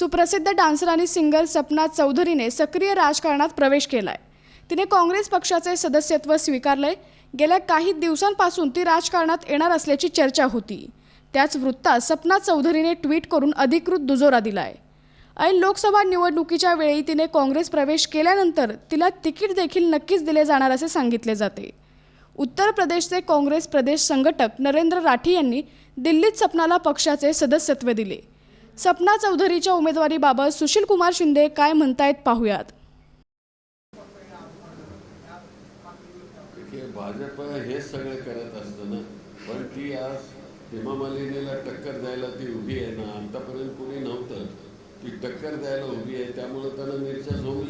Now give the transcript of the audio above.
सुप्रसिद्ध डान्सर आणि सिंगर सपना चौधरीने सक्रिय राजकारणात प्रवेश केलाय. तिने काँग्रेस पक्षाचे सदस्यत्व स्वीकारलंय. गेल्या काही दिवसांपासून ती राजकारणात येणार असल्याची चर्चा होती. त्याच वृत्तात सपना चौधरीने ट्विट करून अधिकृत दुजोरा दिलाय. ऐन लोकसभा निवडणुकीच्या वेळी तिने काँग्रेस प्रवेश केल्यानंतर तिला तिकीट देखील नक्कीच दिले जाणार असे सांगितले जाते. उत्तर प्रदेशचे काँग्रेस प्रदेश संघटक नरेंद्र राठी यांनी दिल्लीत सपनाला पक्षाचे सदस्यत्व दिले. सपना चौधरीच्या उमेदवारीबाबत सुशील कुमार शिंदे काय म्हणतायत पाहूयात. हे भाजप हे सगळं करत असतं ना पण ती आज हेमा मालिनीला टक्कर द्यायला ती उभी आहे ना आतापर्यंत कुणी नव्हतं. ती टक्कर द्यायला उभी आहे त्यामुळे त्यांना मिरच्या झोंबली